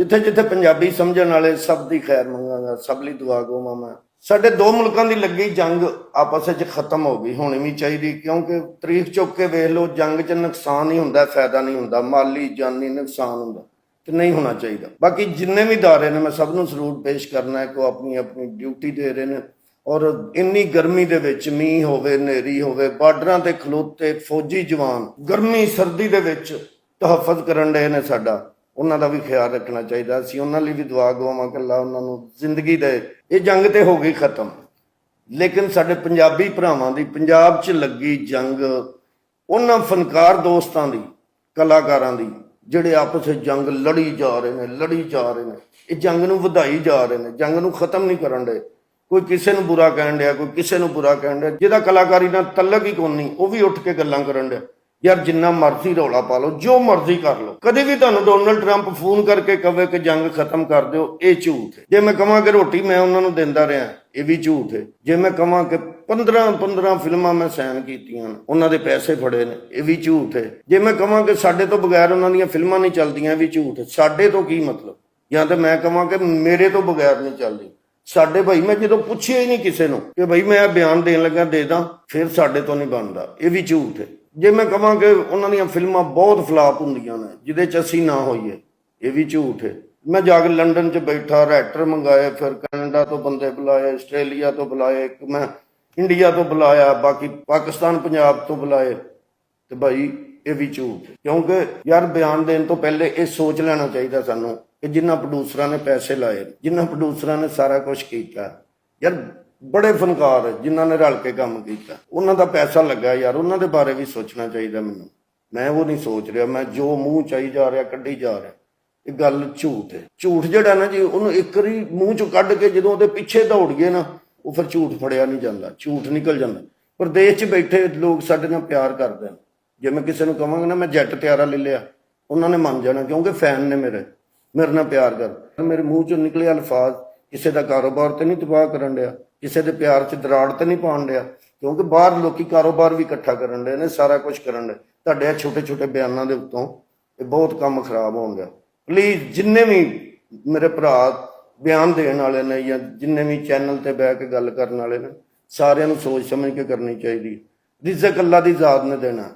ਜਿੱਥੇ ਜਿੱਥੇ ਪੰਜਾਬੀ ਸਮਝਣ ਵਾਲੇ ਸਭ ਦੀ ਖੈਰ ਮੰਗਾਂਗਾ, ਸਭ ਲਈ ਦੁਆ ਗੋਵਾਂ ਮੈਂ। ਸਾਡੇ ਦੋ ਮੁਲਕਾਂ ਦੀ ਲੱਗੀ ਜੰਗ ਆਪਸ ਵਿੱਚ ਖਤਮ ਹੋ ਗਈ, ਹੋਣੀ ਵੀ ਚਾਹੀਦੀ, ਕਿਉਂਕਿ ਤਰੀਖ ਚੁੱਕ ਕੇ ਵੇਖ ਲਓ, ਜੰਗ 'ਚ ਨੁਕਸਾਨ ਹੀ ਹੁੰਦਾ, ਫਾਇਦਾ ਨਹੀਂ ਹੁੰਦਾ, ਮਾਲੀ, ਜਾਨੀ ਨੁਕਸਾਨ ਹੁੰਦਾ, ਤੇ ਨਹੀਂ ਹੋਣਾ ਚਾਹੀਦਾ। ਬਾਕੀ ਜਿੰਨੇ ਵੀ ਦਾਰੇ ਨੇ, ਮੈਂ ਸਭ ਨੂੰ ਜ਼ਰੂਰ ਪੇਸ਼ ਕਰਨਾ ਹੈ ਕਿ ਉਹ ਆਪਣੀ ਆਪਣੀ ਡਿਊਟੀ ਦੇ ਰਹੇ ਨੇ। ਔਰ ਇੰਨੀ ਗਰਮੀ ਦੇ ਵਿੱਚ ਮੀਂਹ ਹੋਵੇ, ਹਨੇਰੀ ਹੋਵੇ, ਬਾਰਡਰਾਂ ਤੇ ਖਲੋਤੇ ਫੌਜੀ ਜਵਾਨ ਗਰਮੀ, ਸਰਦੀ ਦੇ ਵਿੱਚ ਤਹਫਜ਼ ਕਰਨ ਦੇ ਨੇ ਸਾਡਾ। ਉਹਨਾਂ ਦਾ ਵੀ ਖਿਆਲ ਰੱਖਣਾ ਚਾਹੀਦਾ। ਅਸੀਂ ਉਹਨਾਂ ਲਈ ਵੀ ਦੁਆ ਗਵਾਵਾਂ ਕਿ ਉਹਨਾਂ ਨੂੰ। ਜ਼ਿੰਦਗੀ ਦੇ ਇਹ ਜੰਗ ਤੇ ਹੋ ਗਈ ਖਤਮ। ਲੇਕਿਨ ਸਾਡੇ ਪੰਜਾਬੀ ਭਰਾਵਾਂ ਦੀ ਪੰਜਾਬ 'ਚ ਲੱਗੀ ਜੰਗ, ਉਹਨਾਂ ਫਨਕਾਰ ਦੋਸਤਾਂ ਦੀ, ਕਲਾਕਾਰਾਂ ਦੀ, ਜਿਹੜੇ ਆਪਸ ਵਿੱਚ ਜੰਗ ਲੜੀ ਜਾ ਰਹੇ ਨੇ, ਲੜੀ ਜਾ ਰਹੇ ਨੇ। ਇਹ ਜੰਗ ਨੂੰ ਵਧਾਈ ਜਾ ਰਹੇ ਨੇ। ਜੰਗ ਨੂੰ ਖਤਮ ਨਹੀਂ ਕਰਨ ਦੇ। ਕੋਈ ਕਿਸੇ ਨੂੰ ਬੁਰਾ ਕਹਿਣ ਡਿਆ, ਕੋਈ ਕਿਸੇ ਨੂੰ ਬੁਰਾ ਕਹਿਣ ਡਿਆ। ਜਿਹਦਾ ਕਲਾਕਾਰੀ ਨਾਲ ਤਲਕ ਹੀ ਕੋਈ ਨਹੀਂ, ਉਹ ਵੀ ਉੱਠ ਕੇ ਗੱਲਾਂ ਕਰਨ ਡਿਆ। ਯਾਰ ਜਿੰਨਾ ਮਰਜ਼ੀ ਰੌਲਾ ਪਾ ਲਓ, ਜੋ ਮਰਜ਼ੀ ਕਰ ਲਓ। ਕਦੇ ਵੀ ਤੁਹਾਨੂੰ ਡੋਨਲਡ ਟਰੰਪ ਫੋਨ ਕਰਕੇ ਕਵੇ ਕਿ ਜੰਗ ਖਤਮ ਕਰ ਦਿਓ, ਇਹ ਝੂਠ ਹੈ। ਜੇ ਮੈਂ ਕਹਾਂ ਕਿ ਰੋਟੀ ਮੈਂ ਉਹਨਾਂ ਨੂੰ ਦਿੰਦਾ ਰਿਹਾ, ਇਹ ਵੀ ਝੂਠ ਹੈ। ਜੇ ਮੈਂ ਕਹਾਂ ਕਿ 15 15 ਫਿਲਮਾਂ ਮੈਂ ਸਾਈਨ ਕੀਤੀਆਂ ਉਹਨਾਂ ਦੇ ਪੈਸੇ ਫੜੇ ਨੇ, ਇਹ ਵੀ ਝੂਠ ਹੈ। ਜੇ ਮੈਂ ਕਹਾਂ ਕਿ ਸਾਡੇ ਤੋਂ ਬਗੈਰ ਉਹਨਾਂ ਦੀਆਂ ਫਿਲਮਾਂ ਨਹੀਂ ਚੱਲਦੀਆਂ, ਇਹ ਵੀ ਝੂਠ ਹੈ। ਸਾਡੇ ਤੋਂ ਕੀ ਮਤਲਬ? ਜਾਂ ਤਾਂ ਮੈਂ ਕਹਾਂ ਕਿ ਮੇਰੇ ਤੋਂ ਬਗੈਰ ਨਹੀਂ ਚੱਲਦੀ। ਸਾਡੇ ਭਾਈ, ਮੈਂ ਜਦੋਂ ਪੁੱਛਿਆ ਹੀ ਨਹੀਂ ਕਿਸੇ ਨੂੰ ਕਿ ਭਾਈ ਮੈਂ ਇਹ ਬਿਆਨ ਦੇਣ ਲੱਗਾ ਦੇ ਦਾਂ, ਫਿਰ ਸਾਡੇ ਤੋਂ ਨਹੀਂ ਬਣਦਾ। ਇਹ ਵੀ ਝੂਠ ਹੈ। ਜੇ ਮੈਂ ਕਹਾਂ ਕਿ ਉਹਨਾਂ ਦੀਆਂ ਫਿਲਮਾਂ ਬਹੁਤ ਫਲਾਪ ਹੁੰਦੀਆਂ ਨੇ, ਜਿਹਦੇ ਚ ਅਸੀਂ ਨਾ ਹੋਈਏ, ਇਹ ਵੀ ਝੂਠ ਹੈ। ਮੈਂ ਜਾ ਕੇ ਲੰਡਨ ਚ ਬੈਠਾ ਰਾਈਟਰ ਮੰਗਾਏ, ਫਿਰ ਕੈਨੇਡਾ ਤੋਂ ਬੰਦੇ ਬੁਲਾਏ, ਆਸਟ੍ਰੇਲੀਆ ਤੋਂ ਬੁਲਾਏ, ਇੱਕ ਮੈਂ ਇੰਡੀਆ ਤੋਂ ਬੁਲਾਇਆ, ਬਾਕੀ ਪਾਕਿਸਤਾਨ, ਪੰਜਾਬ ਤੋਂ ਬੁਲਾਏ, ਤੇ ਭਾਈ ਇਹ ਵੀ ਝੂਠ ਕਿਉਂਕਿ ਯਾਰ ਬਿਆਨ ਦੇਣ ਤੋਂ ਪਹਿਲੇ ਇਹ ਸੋਚ ਲੈਣਾ ਚਾਹੀਦਾ ਸਾਨੂੰ ਕਿ ਜਿਨ੍ਹਾਂ ਪ੍ਰੋਡਿਊਸਰਾਂ ਨੇ ਪੈਸੇ ਲਾਏ ਜਿਨ੍ਹਾਂ ਪ੍ਰੋਡਿਊਸਰਾਂ ਨੇ ਸਾਰਾ ਕੁਝ ਕੀਤਾ। ਯਾਰ ਬੜੇ ਫਨਕਾਰ ਹੈ ਜਿਨ੍ਹਾਂ ਨੇ ਰਲ ਕੇ ਕੰਮ ਕੀਤਾ। ਉਹਨਾਂ ਦਾ ਪੈਸਾ ਲੱਗਾ ਯਾਰ, ਉਹਨਾਂ ਦੇ ਬਾਰੇ ਵੀ ਸੋਚਣਾ ਚਾਹੀਦਾ ਮੈਨੂੰ। ਮੈਂ ਉਹ ਨਹੀਂ ਸੋਚ ਰਿਹਾ, ਮੈਂ ਜੋ ਮੂੰਹ ਚਾਈ ਜਾ ਰਿਹਾ, ਕੱਢੀ ਜਾ ਰਿਹਾ। ਇਹ ਗੱਲ ਝੂਠ ਹੈ। ਝੂਠ ਜਿਹੜਾ ਨਾ ਜੀ, ਉਹਨੂੰ ਇੱਕ ਵਾਰੀ ਮੂੰਹ ਚੋਂ ਕੱਢ ਕੇ ਜਦੋਂ ਉਹਦੇ ਪਿੱਛੇ ਦੌੜੀਏ ਨਾ, ਉਹ ਫਿਰ ਝੂਠ ਫੜਿਆ ਨਹੀਂ ਜਾਂਦਾ, ਝੂਠ ਨਿਕਲ ਜਾਂਦਾ। ਪ੍ਰਦੇਸ਼ 'ਚ ਬੈਠੇ ਲੋਕ ਸਾਡੇ ਨਾਲ ਪਿਆਰ ਕਰਦੇ ਨੇ ਜੇ ਮੈਂ ਕਿਸੇ ਨੂੰ ਕਹਾਂਗਾ ਨਾ, ਮੈਂ ਜੱਟ ਤਿਆਰਾ ਲੈ ਲਿਆ, ਉਹਨਾਂ ਨੇ ਮੰਨ ਜਾਣਾ, ਕਿਉਂਕਿ ਫੈਨ ਨੇ ਮੇਰੇ। ਮੇਰੇ ਨਾਲ ਪਿਆਰ ਕਰ। ਮੇਰੇ ਮੂੰਹ ਚੋਂ ਨਿਕਲੇ ਅਲਫਾਜ਼, ਕਿਸੇ ਦਾ ਕਾਰੋਬਾਰ ਤੇ ਨਹੀਂ ਤਬਾਹ ਕਰਨ ਡਿਆ। ਕਿਸੇ ਦੇ ਪਿਆਰ 'ਚ ਦਰਾੜ ਤੇ ਨਹੀਂ ਪਾਉਣ ਡਿਆ, ਕਿਉਂਕਿ ਬਾਹਰ ਲੋਕੀ ਕਾਰੋਬਾਰ ਵੀ ਇਕੱਠਾ ਕਰਨ ਡਏ ਨੇ, ਸਾਰਾ ਕੁਝ ਕਰਨ ਡਏ। ਤੁਹਾਡੇ ਛੋਟੇ ਛੋਟੇ ਬਿਆਨਾਂ ਦੇ ਉੱਤੋਂ ਇਹ ਬਹੁਤ ਕੰਮ ਖਰਾਬ ਹੋਣ ਗਿਆ ਪਲੀਜ਼ ਜਿੰਨੇ ਵੀ ਮੇਰੇ ਭਰਾ ਬਿਆਨ ਦੇਣ ਵਾਲੇ ਨੇ ਜਾਂ ਜਿੰਨੇ ਵੀ ਚੈਨਲ ਤੇ ਬਹਿ ਕੇ ਗੱਲ ਕਰਨ ਵਾਲੇ ਨੇ, ਸਾਰਿਆਂ ਨੂੰ ਸੋਚ ਸਮਝ ਕੇ ਕਰਨੀ ਚਾਹੀਦੀ ਰਿਜ਼ਕ ਅੱਲਾ ਦੀ ਜ਼ਾਤ ਨੇ ਦੇਣਾ